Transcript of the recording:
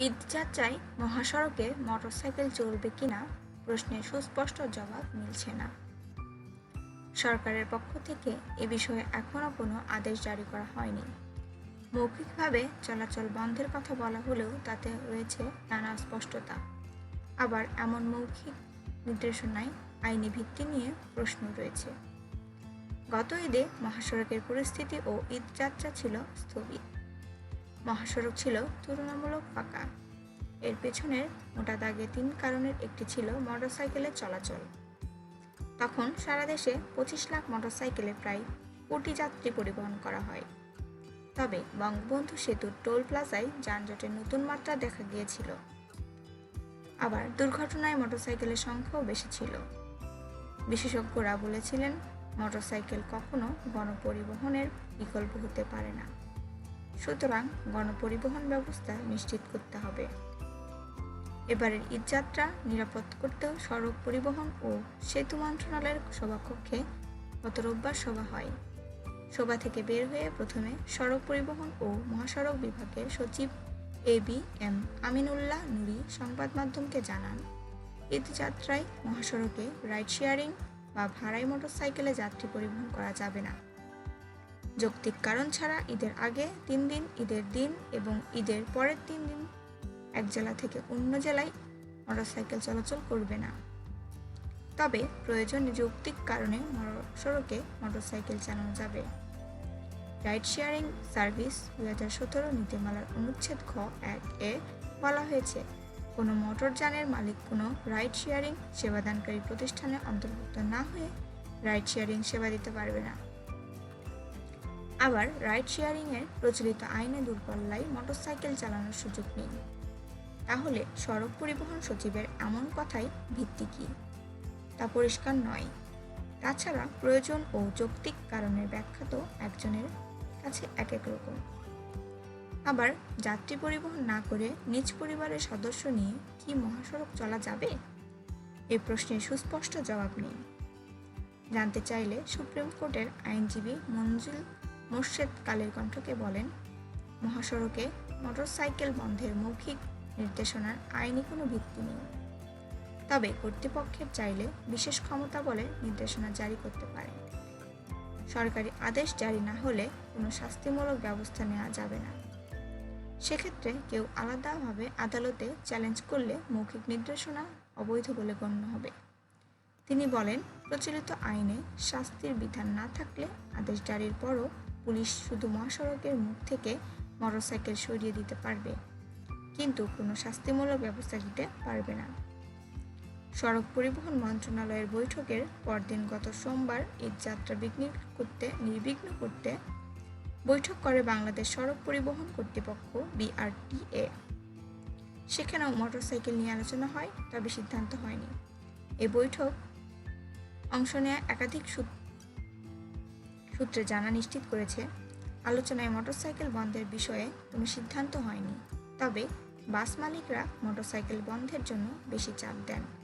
ঈদযাত্রায় মহাসড়কে মোটরসাইকেল চলবে কিনা প্রশ্নের সুস্পষ্ট জবাব মিলছে না। সরকারের পক্ষ থেকে এ বিষয়ে এখনও কোনো আদেশ জারি করা হয়নি। মৌখিকভাবে চলাচল বন্ধের কথা বলা হলেও তাতে রয়েছে নানা স্পষ্টতা। আবার এমন মৌখিক নির্দেশনায় আইনি ভিত্তি নিয়ে প্রশ্ন রয়েছে। গত ঈদে মহাসড়কের পরিস্থিতি ও ঈদযাত্রা ছিল স্থগিত মহাসড়ক ছিল তুলনামূলক ফাঁকা এর পেছনের মোটা দাগে তিন কারণের একটি ছিল মোটরসাইকেলের চলাচল। তখন সারা দেশে পঁচিশ লাখ মোটরসাইকেলে প্রায় কোটি যাত্রী পরিবহন করা হয়। তবে বঙ্গবন্ধু সেতুর টোল প্লাজায় যানজটের নতুন মাত্রা দেখা গিয়েছিল। আবার দুর্ঘটনায় মোটরসাইকেলের সংখ্যাও বেশি ছিল। বিশেষজ্ঞরা বলেছিলেন, মোটরসাইকেল কখনো গণপরিবহনের বিকল্প হতে পারে না। সুতরাং গণপরিবহন ব্যবস্থা নিশ্চিত করতে হবে। এবারের ঈদযাত্রা নিরাপদ করতেও সড়ক পরিবহন ও সেতু মন্ত্রণালয়ের সভাকক্ষে গত রোববার সভা হয়। সভা থেকে বের হয়ে প্রথমে সড়ক পরিবহন ও মহাসড়ক বিভাগের সচিব A B M Aminullah Nuri সংবাদ মাধ্যমকে জানান ঈদযাত্রায় মহাসড়কে রাইড শেয়ারিং বা ভাড়াই মোটরসাইকেলে যাত্রী পরিবহন করা যাবে না। যৌক্তিক কারণ ছাড়া ঈদের আগে তিন দিন, ঈদের দিন এবং ঈদের পরের তিন দিন এক জেলা থেকে অন্য জেলায় মোটরসাইকেল চলাচল করবে না। তবে প্রয়োজনে যৌক্তিক কারণে সড়কে মোটরসাইকেল চালানো যাবে। রাইড শেয়ারিং সার্ভিস দু হাজার সতেরো নীতিমালার অনুচ্ছেদ খ এক এ বলা হয়েছে, কোনো মোটরযানের মালিক কোনো রাইড শেয়ারিং সেবাদানকারী প্রতিষ্ঠানে অন্তর্ভুক্ত না হয়ে রাইড শেয়ারিং সেবা দিতে পারবে না। আবার রাইড শেয়ারিংয়ের প্রচলিত আইনে দূরপাল্লায় মোটরসাইকেল চালানোর সুযোগ নেই। তাহলে সড়ক পরিবহন সচিবের এমন কথাই ভিত্তি কি? তা পরিষ্কার নয়। তাছাড়া প্রয়োজন ও যৌক্তিক কারণের ব্যাখ্যা তো একজনের কাছে এক এক রকম। আবার যাত্রী পরিবহন না করে নিজ পরিবারের সদস্য নিয়ে কি মহাসড়ক চলা যাবে? এ প্রশ্নের সুস্পষ্ট জবাব নেই। জানতে চাইলে সুপ্রিম কোর্টের আইনজীবী মঞ্জুল মোর্শেদ কালের কণ্ঠকে বলেন, মহাসড়কে মোটরসাইকেল বন্ধের মৌখিক নির্দেশনার আইনি কোনো ভিত্তি নেই। তবে কর্তৃপক্ষের চাইলে বিশেষ ক্ষমতা বলে নির্দেশনা জারি করতে পারে সরকারি আদেশ জারি না হলে কোনো শাস্তিমূলক ব্যবস্থা নেওয়া যাবে না। সেক্ষেত্রে কেউ আলাদাভাবে আদালতে চ্যালেঞ্জ করলে মৌখিক নির্দেশনা অবৈধ বলে গণ্য হবে। তিনি বলেন, প্রচলিত আইনে শাস্তির বিধান না থাকলে আদেশ জারির পরও পুলিশ শুধু মহাসড়কের মুখ থেকে মোটরসাইকেল সরিয়ে দিতে পারবে, কিন্তু কোনো শাস্তিমূলক ব্যবস্থা দিতে পারবে না। সড়ক পরিবহন মন্ত্রণালয়ের বৈঠকের পরদিন গত সোমবার ঈদ যাত্রা বিঘ্ন করতে, নির্বিঘ্ন করতে বৈঠক করে বাংলাদেশ সড়ক পরিবহন কর্তৃপক্ষ, বিআরটিএ। সেখানেও মোটরসাইকেল নিয়ে আলোচনা হয়, তবে সিদ্ধান্ত হয়নি। এ বৈঠক অংশ নেয়া একাধিক সূত্রে জানা নিশ্চিত করেছে, আলোচনায় মোটরসাইকেল বন্ধের বিষয়ে কোনো সিদ্ধান্ত হয়নি। তবে বাস মালিকরা মোটরসাইকেল বন্ধের জন্য বেশি চাপ দেন।